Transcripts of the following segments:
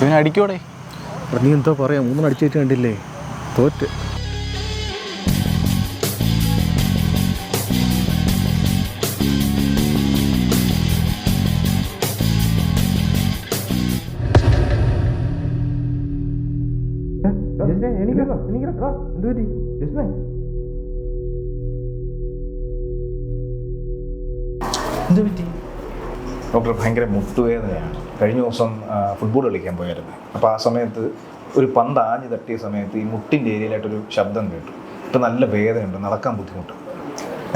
ഇവനെ അടിക്കോടെ നീ എന്തോ പറയാം? മൂന്നെണ്ണം അടിച്ചു വെച്ച് കണ്ടില്ലേ? തോറ്റ്. എന്ത് പറ്റി? ഡോക്ടർ ഭയങ്കര മുട്ടുവേദനയാണ്. കഴിഞ്ഞ ദിവസം ഫുട്ബോൾ കളിക്കാൻ പോയായിരുന്നു. അപ്പോൾ ആ സമയത്ത് ഒരു പന്ത് ആഞ്ഞു തട്ടിയ സമയത്ത് ഈ മുട്ടിന്റെ ഏരിയയിലായിട്ടൊരു ശബ്ദം കേട്ടു. ഇപ്പം നല്ല വേദനയുണ്ട് നടക്കാൻ ബുദ്ധിമുട്ട്.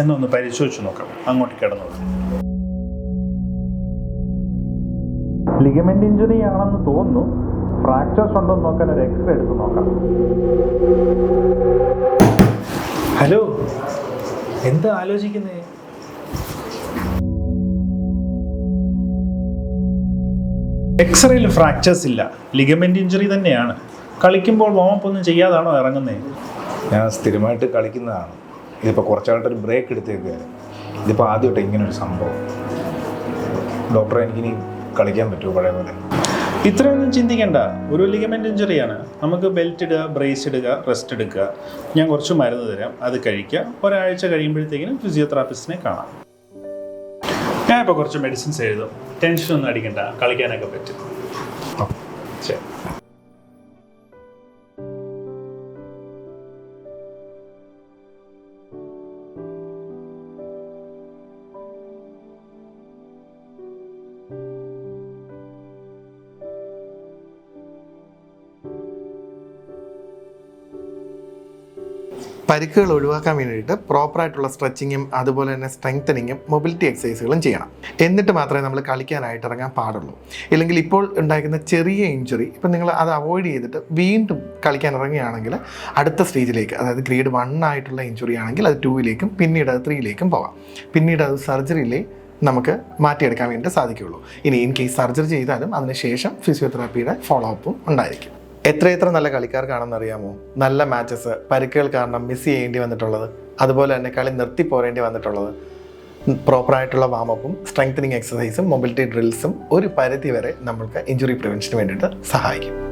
എന്നൊന്ന് പരിശോധിച്ച് നോക്കാം. അങ്ങോട്ട് കിടന്നു ലിഗമെന്റ് ഇഞ്ചുറി ആണെന്ന് തോന്നുന്നു. ഫ്രാക്ചേഴ്സ് ഉണ്ടോ എന്ന് നോക്കാൻ ഒരു എക്സ്റേ എടുത്ത് നോക്കാം. ഹലോ എന്താ ആലോചിക്കുന്നേ? എക്സ്റേയിൽ ഫ്രാക്ചേഴ്സ് ഇല്ല. ലിഗമെന്റ് ഇഞ്ചുറി തന്നെയാണ്. കളിക്കുമ്പോൾ വാമപ്പ് ഒന്നും ചെയ്യാതാണോ ഇറങ്ങുന്നത് ഞാൻ സ്ഥിരമായിട്ട് കളിക്കുന്നതാണ്. ഇതിപ്പോൾ ഒരു ബ്രേക്ക് എടുത്തേക്കുകയാണ് ഇതിപ്പോൾ ആദ്യമായിട്ട് ഇങ്ങനെ ഒരു സംഭവം. ഡോക്ടറെ എനിക്കിനി കളിക്കാൻ പറ്റുമോ പഴയ പോലെ? ഇത്രയൊന്നും ചിന്തിക്കേണ്ട. ഒരു ലിഗമെന്റ് ഇഞ്ചുറിയാണ് നമുക്ക് ബെൽറ്റ് ഇടുക ബ്രേസ് ഇടുക റെസ്റ്റ് എടുക്കുക. ഞാൻ കുറച്ച് മരുന്ന് തരാം. അത് കഴിക്കുക ഒരാഴ്ച കഴിയുമ്പോഴത്തേക്കിനും ഫിസിയോതെറാപ്പിസ്റ്റിനെ കാണാം. ഞാൻ ഇപ്പോൾ കുറച്ച് മെഡിസിൻസ് എഴുതും. ടെൻഷൻ ഒന്നും അടിക്കണ്ട. കളിക്കാനൊക്കെ പറ്റും. ശരി. പരിക്കുകൾ ഒഴിവാക്കാൻ വേണ്ടിയിട്ട് പ്രോപ്പറായിട്ടുള്ള സ്ട്രെച്ചിങ്ങും അതുപോലെ തന്നെ സ്ട്രെങ്തനിങ്ങും മൊബിലിറ്റി എക്സസൈസുകളും ചെയ്യണം. എന്നിട്ട് മാത്രമേ നമ്മൾ കളിക്കാനായിട്ട് ഇറങ്ങാൻ പാടുള്ളൂ. ഇല്ലെങ്കിൽ ഇപ്പോൾ ഉണ്ടായിരിക്കുന്ന ചെറിയ ഇഞ്ചുറി ഇപ്പം നിങ്ങൾ അത് അവോയ്ഡ് ചെയ്തിട്ട് വീണ്ടും കളിക്കാൻ ഇറങ്ങുകയാണെങ്കിൽ അടുത്ത സ്റ്റേജിലേക്ക് അതായത് ഗ്രേഡ് വൺ ആയിട്ടുള്ള ഇഞ്ചുറി ആണെങ്കിൽ അത് ടൂവിലേക്കും പിന്നീട് അത് ത്രീയിലേക്കും പോകാം. പിന്നീട് അത് സർജറിയിലേ നമുക്ക് മാറ്റിയെടുക്കാൻ വേണ്ടി സാധിക്കുകയുള്ളൂ. ഇനി ഇൻ കേസ് സർജറി ചെയ്താലും അതിനുശേഷം ഫിസിയോതെറാപ്പിയുടെ ഫോളോ അപ്പും ഉണ്ടായിരിക്കും. എത്രയെത്ര നല്ല കളിക്കാർക്കാണെന്ന് അറിയാമോ നല്ല മാച്ചസ് പരിക്കുകൾ കാരണം മിസ് ചെയ്യേണ്ടി വന്നിട്ടുള്ളത്. അതുപോലെ തന്നെ കളി നിർത്തി പോരേണ്ടി വന്നിട്ടുള്ളത്. പ്രോപ്പറായിട്ടുള്ള വാമപ്പും സ്ട്രെങ്തനിങ് എക്സസൈസും മൊബിലിറ്റി ഡ്രിൽസും ഒരു പരിധി വരെ നമ്മൾക്ക് ഇഞ്ചുറി പ്രിവെൻഷന് വേണ്ടിയിട്ട് സഹായിക്കും.